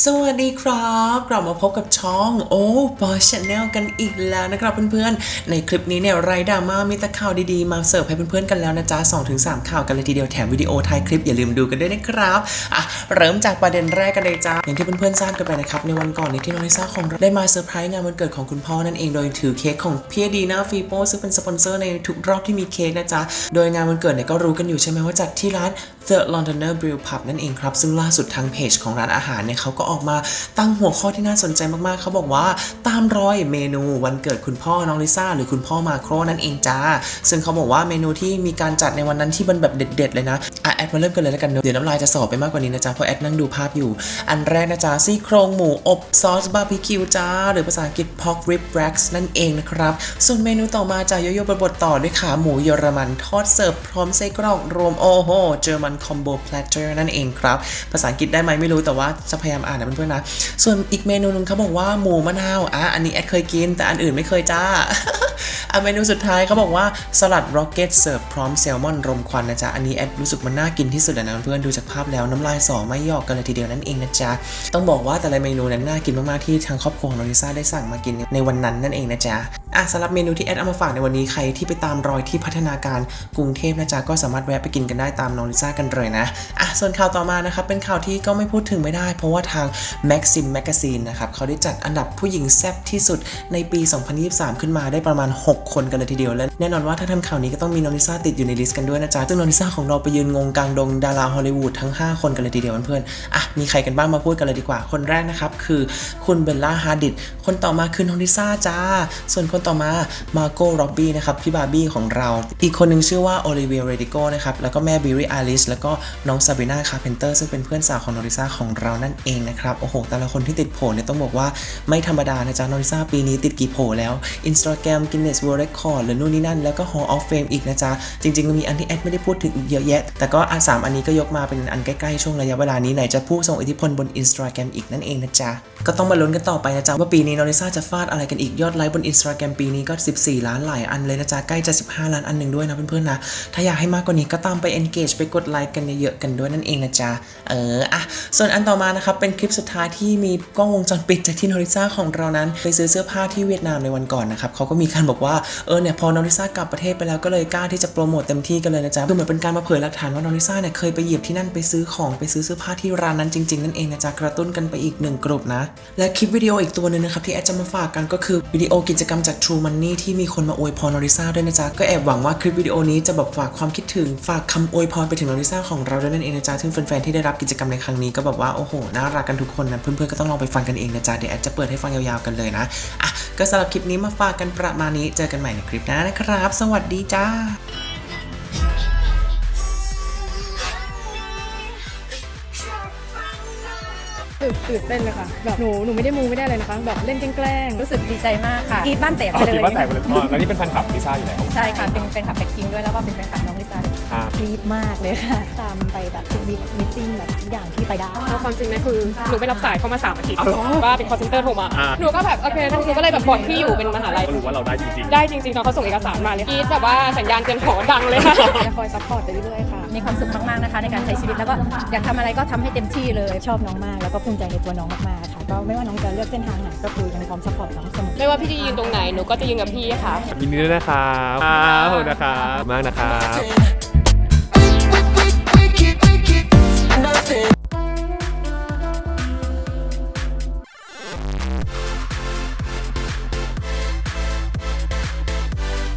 สวัสดีครับกลับมาพบกับช่องโอ้บอยชาแนลกันอีกแล้วนะครับเพื่อนๆ ในคลิปนี้เนี่ยไรดราม่ามีแต่ข่าวดีๆ มาเสิร์ฟให้เพื่อนๆกันแล้วนะจ๊ะ2-3ข่าวกันเลยทีเดียวแถมวิดีโอท้ายคลิปอย่าลืมดูกันด้วยนะครับอะเริ่มจากประเด็นแรกกันเลยจ้าอย่างที่เพื่อนๆทราบกันไปนะครับในวันก่อนนี้ที่น้องลิซ่าของเราได้มาเซอร์ไพรส์งานวันเกิดของคุณพ่อนั่นเองโดยถือเค้กของพี่ดีนาฟีโปซึ่งเป็นสปอนเซอร์ในทุกรอบที่มีเค้กนะจ๊ะโดยงานวันเกิดเนี่ยก็รู้กันอยู่ใช่ไหมว่าจัดที่ร้าน The Londoner Brew Pub นั่นเองครับ ซึ่งล่าสุดทางเพจของร้านอาหารเนี่ยเขาก็ออกมาตั้งหัวข้อที่น่าสนใจมากๆ เขาบอกว่าตามรอยเมนูวันเกิดคุณพ่อน้องลิซ่าหรือคุณพ่อมาโครนั่นเองจ้า ซึ่งเขาบอกว่าเมนูที่มีการจัดในวันนั้นที่มันแบบเด็ด ๆ เลยนะอะแอดมาเริ่มกันเลยแล้วกันเนอะเดี๋ยวน้ำลายจะสอบไปมากกว่านี้นะจ๊ะเพราะแอดนั่งดูภาพอยู่ อันแรกนะจ๊ะซี่โครงหมูอบซอสบาร์บีคิวจ้า หรือภาษาอังกฤษ pork rib racks นั่นเองนะครับ ส่วนเมนูต่อมาจะโยโย่บดต่อด้วยขาหมูเยอรมันทอดเสิร์ฟพร้อมไส้กรอกรวมโอ้โหเจอมันคอมโบ platter นั่นเองครับ ภาษาอังกฤษได้ไหมไม่รู้แต่ว่าจะพยายามอ่านนะเพื่อนๆนะ ส่วนอีกเมนูหนึงเขาบอกว่าหมูมะนาวอะอันนี้แอดเคยกิน แต่อันอื่นไม่เคยจ้า อะเมนูสุดท้ายเขาบอกว่าสลัดร็อกเก็ตเสิร์ฟพร้อมแซลมอนรมควันนะจ๊ะ อันนี้แอดรู้สึกมันน่ากินที่สุดแล้วนะเพื่อนๆดูจากภาพแล้วน้ำลายสอไม่หยอกกันเลยทีเดียวนั่นเองนะจ๊ะ ต้องบอกว่าแต่ละเมนูนั้นน่ากินมากๆที่ทางครอบครัวของน้องลิซ่าได้สั่งมากินในวันนั้นนั่นเองนะจ๊ะอะสำหรับเมนูที่แอดเอามาฝากในวันนี้ใครที่ไปตามรอยที่พัฒนาการกรุงเทพนะจ๊ะก็สามารถแวะไปกินกันได้ตามน้องลิซ่ากันเลยนะอะส่วนข่าวต่อมานะครับเป็นข่าวที่ก็ไม่พูดถึงไม่ได้ เพราะว่าทาง Maxim Magazine นะครับเขาได้จัดอันดับผู้หญิงแซ่บที่สุดในปี 2023 ขึ้นมาได้ประมาณ 6คนกันเลยทีเดียว และแน่นอนว่าถ้าทำข่าวนี้ก็ต้องมีน้องลิซ่าติดอยู่ในลิสต์กันด้วยนะจ๊ะซึ่งน้องลิซ่าของเราไปยืนงงกลางดงดาราฮอลลีวูดทั้ง 5 คนกันเลยทีเดียวเพื่อนๆอะมีใครกันบ้างมาพูดกันเลยดีกว่าคนแรกนะครับคือคุณเบลล่าฮาดิดคนต่อมาคือน้องลิซ่าจ้า ส่วนคนต่อมามาโก้ร็อบบี้นะครับพี่บาร์บี้ของเรา อีกคนหนึงชื่อว่าโอลิเวียเรดิโกนะครับแล้วก็แม่บิริอาลิสแล้วก็น้องซาบิน่าคาเพนเตอร์ซึ่งเป็นเพื่อนสาวของน้องลิซ่าของเรานั่นเองนะครับโอ้โหแต่ละคนที่ติดโผล่เนี่ยต้องบอกว่าไม่ธรรมดานะจ๊ะนอริซาปีนี้ติดกี่โผล่แล้ว Instagram Guinness World Record หรือนู่นนี่นั่น แล้วก็ Hall of Fame อีกนะจ๊ะ จริงๆมันมีอันที่แอดไม่ได้พูดถึงอีกเยอะแยะ แต่ก็อันสามอันนี้ก็ยกมาเป็นอันใกล้ๆช่วงระยะเวลานี้ไหนจะผู้ทรงอิทธิพลบน Instagram อีกนั่นเองนะจ๊ะ ก็ต้องมาลุ้นกันต่อไปนะจ๊ะ ว่าปีนี้นองลิซาจะฟาดอะไรกันอีกยอดไลค์บน Instagram ปีนี้ก็ 14 ล้านหลายอันเลยนะจ๊ะใกล้จะ 15 ล้านอันหนึ่งด้วยนะเพื่อนๆนะถ้าอยากให้มากกว่านี้ก็ตามไป engage ไปกดไลค์กันเยอะๆกันด้วยนั่นเองนะจ๊ะเอออะส่วนอันต่อมานะครับเป็นคลิปสุดท้ายที่มีกล้องวงจรปิดจากที่นองลิซาของเรานั้นไปซื้อเสื้อผ้าที่เวียดนามในวันก่อนนะครับเขาก็มีการบอกว่าเออเนี่ยพอน้องลิซ่ากลับประเทศไปแล้วก็เลยกล้าที่จะโปรโมทเต็มที่กันเลยนะจ๊ะคือเหมือนเป็นการมาเผยหลักฐานว่าน้องลิซ่าเนี่ยเคยไปเหยียบที่นั่นไปซื้อของไปซื้อเสื้อผ้าที่ร้านนั้นจริงๆนั่นเองนะจ๊ะกระตุ้นกันไปอีกหนึ่งกลุ่มนะ และคลิปวิดีโออีกตัวหนึ่งนะครับที่แอดจะมาฝากกันก็คือวิดีโอกิจกรรมจาก True Money ที่มีคนมาอวยพรน้องลิซ่าด้วยนะจ๊ะก็แอบหวังว่าคลิปวิดีโอนี้จะแบบฝากความคิดถึงฝากคำอวยพรไปถึงน้องลิซ่าของเราด้วยนั่นเองนะจ๊ะซึ่งแฟนๆที่ได้รับกิจกรรมในครั้งนี้ก็แบบว่าโอ้โหน่ารักกันทุกคนนะเพื่อนๆก็ต้องลองไปฟังกันเองนะจ๊ะเดี๋ยวแอดจะเปิดให้ฟังยาวๆกันเลยนะอะก็สำหรับคลิปนี้มาฝากกันประมาณนี้เจอกันใหม่ในคลิปหน้านะครับ สวัสดีจ้าตื่นตื่นเต้นเลยค่ะแบบหนูหนูไม่ได้มูไม่ได้เลยนะคะแบบเล่นแกล้งๆรู้สึกดีใจมากค่ะกรีดบ้านแตกอ๋ไปอเลคิดยว่าแตกไปเลยอ๋อแล้วนี่เป็นแฟนคลับลิซ่าอยู่แล้วใช่ค่ะเป็นแฟนคลับแบ็คพิงด้วยแล้วก็เป็นแฟนคลับน้องลิซ่า ด้วยครับกรี๊ดมากเลยค่ะ ตามไปแบบทุกบิ๊กมิทติ้งแบบทุกอย่างที่ไปได้ เอาความจริงนะคือหนูไปรับสายเข้ามาสามอาทิตย์ อ๋อเหรอว่าเป็นคอลเซ็นเตอร์โทรมา อ่า หนูก็แบบ โอเคหนูก็เลยแบบบอกที่อยู่เป็นมหาลัย ก็รู้ว่าเราได้จริงได้จริงๆตอนเขาส่งเอกสารมาเลยกรีดแบบว่าสัญญาณเตือนหอดังเลยค่ะ จะคอยซัพพอร์ตไปเรื่อยๆค่ะ มีความสุขมากๆนะคะ ในการใช้ชีวิตแล้วก็อยากทำอะไรก็ทำให้เต็มที่เลย ชอบน้องมากแล้วก็ภูมิใจในตัวน้องมากๆค่ะ ก็ไม่ว่าน้องจะเลือกเส้นทางไหนก็คือยังพร้อมซัพพอร์ตน้องเสมอ ไม่ว่าพี่จะยืนตรงไหน หนูก็จะยืนกับพี่ค่ะ ๆยินดีด้วยนะครับขอบคุณนะครับมากนะครับ